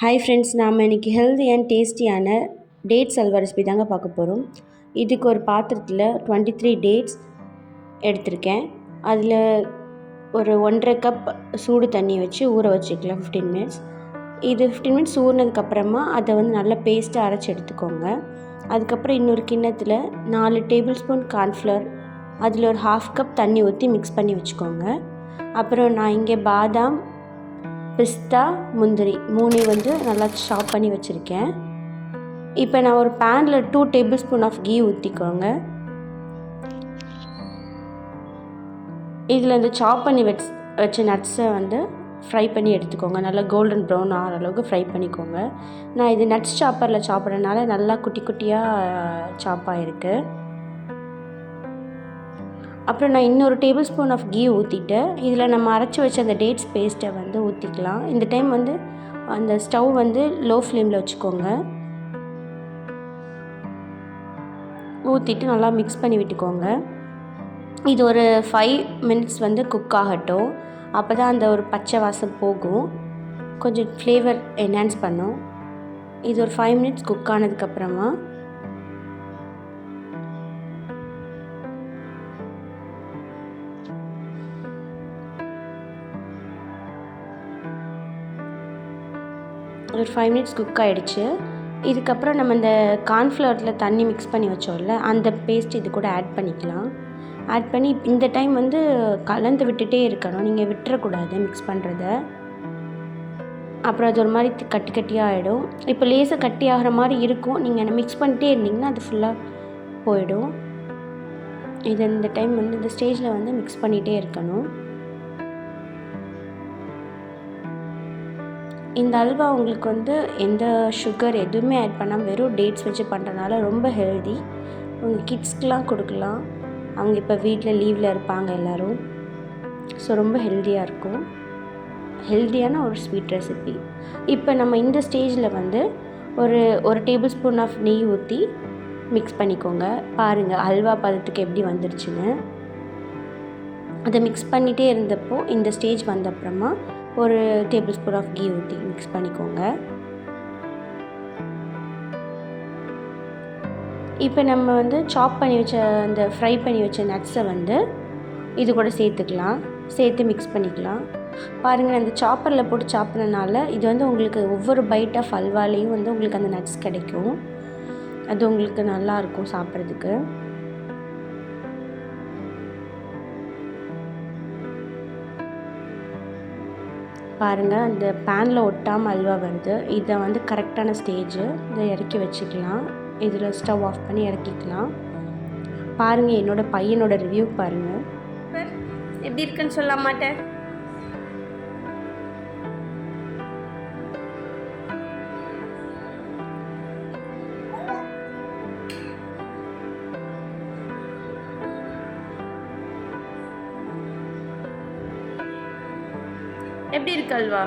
Hi friends நாம் இன்றைக்கி healthy and டேஸ்டியான டேட்ஸ் அல்வா ரெசிபி தாங்க பார்க்க போகிறோம் இதுக்கு ஒரு பாத்திரத்தில் டுவெண்ட்டி த்ரீ டேட்ஸ் எடுத்திருக்கேன். அதில் ஒரு ஒன்றரை கப் சூடு தண்ணி வச்சு ஊற வச்சுக்கலாம் ஃபிஃப்டீன் மினிட்ஸ் இது ஃபிஃப்டீன் மினிட்ஸ் ஊறினதுக்கப்புறமா அதை வந்து நல்லா பேஸ்ட்டாக அரைச்சி எடுத்துக்கோங்க. அதுக்கப்புறம் இன்னொரு கிண்ணத்தில் நாலு டேபிள் ஸ்பூன் கார்ன்ஃப்ளவர் அதில் ஒரு ஹாஃப் கப் தண்ணி ஊற்றி மிக்ஸ் பண்ணி வச்சுக்கோங்க. அப்புறம் நான் இங்கே பாதாம் பிஸ்தா முந்திரி மூணு வந்து நல்லா சாப் பண்ணி வச்சுருக்கேன். இப்போ நான் ஒரு பேனில் two tablespoon of ghee ஊற்றிக்கோங்க இதில் இந்த சாப் பண்ணி வச் வச்ச நட்ஸை வந்து ஃப்ரை பண்ணி எடுத்துக்கோங்க. நல்லா கோல்டன் ப்ரௌன் ஆகிற அளவுக்கு ஃப்ரை பண்ணிக்கோங்க. நான் இது நட்ஸ் சாப்பரில் சாப்பிட்றதுனால நல்லா குட்டி குட்டியாக சாப்பாக இருக்குது அப்புறம் நான் இன்னொரு டேபிள் ஸ்பூன் ஆஃப் கீ ஊற்றிட்டு இதில் நம்ம அரைச்சி வச்ச அந்த டேட்ஸ் பேஸ்ட்டை வந்து ஊற்றிக்கலாம் இந்த டைம் வந்து அந்த ஸ்டவ் வந்து லோ ஃப்ளேமில் வச்சுக்கோங்க. ஊற்றிட்டு நல்லா மிக்ஸ் பண்ணி விட்டுக்கோங்க. இது ஒரு ஃபைவ் மினிட்ஸ் வந்து குக் ஆகட்டும். அப்போ தான் அந்த ஒரு பச்சை வாசம் போகும். கொஞ்சம் ஃப்ளேவர் என்ஹான்ஸ் பண்ணும். இது ஒரு ஃபைவ் மினிட்ஸ் குக் ஆனதுக்கப்புறமா ஒரு ஃபைவ் மினிட்ஸ் குக் ஆகிடுச்சு இதுக்கப்புறம் நம்ம இந்த கார்ன்ஃப்ளவரில் தண்ணி மிக்ஸ் பண்ணி வச்சோம்ல அந்த பேஸ்ட் இது கூட ஆட் பண்ணிக்கலாம். ஆட் பண்ணி இந்த டைம் வந்து கலந்து விட்டுட்டே இருக்கணும். நீங்கள் விட்டுறக்கூடாது மிக்ஸ் பண்ணுறத அப்புறம் அது ஒரு மாதிரி கட்டி கட்டியாக ஆகிடும் இப்போ லேசாக கட்டி ஆகிற மாதிரி இருக்கும். நீங்கள் என்ன மிக்ஸ் பண்ணிட்டே இருந்தீங்கன்னா அது ஃபுல்லாக போயிடும். இது இந்த டைம் வந்து இந்த ஸ்டேஜில் வந்து மிக்ஸ் பண்ணிகிட்டே இருக்கணும். இந்த அல்வா உங்களுக்கு வந்து எந்த சுகர் எதுவுமே ஆட் பண்ணாமல் வெறும் டேட்ஸ் வச்சு பண்ணுறதுனால ரொம்ப ஹெல்தி உங்கள் கிட்ஸ்க்கெலாம் கொடுக்கலாம். அவங்க இப்போ வீட்டில் லீவில் இருப்பாங்க எல்லோரும். ஸோ ரொம்ப ஹெல்த்தியாக இருக்கும். ஹெல்த்தியான ஒரு ஸ்வீட் ரெசிபி இப்போ நம்ம இந்த ஸ்டேஜில் வந்து ஒரு ஒரு டேபிள் ஸ்பூன் ஆஃப் நெய் ஊற்றி மிக்ஸ் பண்ணிக்கோங்க. பாருங்கள் அல்வா பதத்துக்கு எப்படி வந்துருச்சுன்னு. அதை மிக்ஸ் பண்ணிகிட்டே இருந்தப்போ இந்த ஸ்டேஜ் வந்த அப்புறமா ஒரு டேபிள் ஸ்பூன் ஆஃப் கீ ஊற்றி மிக்ஸ் பண்ணிக்கோங்க. இப்போ நம்ம வந்து சாப் பண்ணி வச்ச அந்த ஃப்ரை பண்ணி வச்ச நட்ஸை வந்து இது கூட சேர்த்துக்கலாம். சேர்த்து மிக்ஸ் பண்ணிக்கலாம். பாருங்கள் அந்த சாப்பரில் போட்டு சாப்பிட்றதுனால இது வந்து உங்களுக்கு ஒவ்வொரு பைட் ஆஃப் அல்வாலேயும் வந்து உங்களுக்கு அந்த நட்ஸ் கிடைக்கும். அது உங்களுக்கு நல்லாயிருக்கும் சாப்பிட்றதுக்கு. பாருங்கள் அந்த பேனில் ஒட்டாமல் அல்வா வருது இதை வந்து கரெக்டான ஸ்டேஜு இதை இறக்கி வச்சுக்கலாம். இதில் ஸ்டவ் ஆஃப் பண்ணி இறக்கிக்கலாம். பாருங்கள் என்னோடய பையனோட ரிவ்யூ பாருங்கள் எப்படி இருக்குன்னு சொல்ல மாட்டேன் எப்படி இருக்கு அல்வா?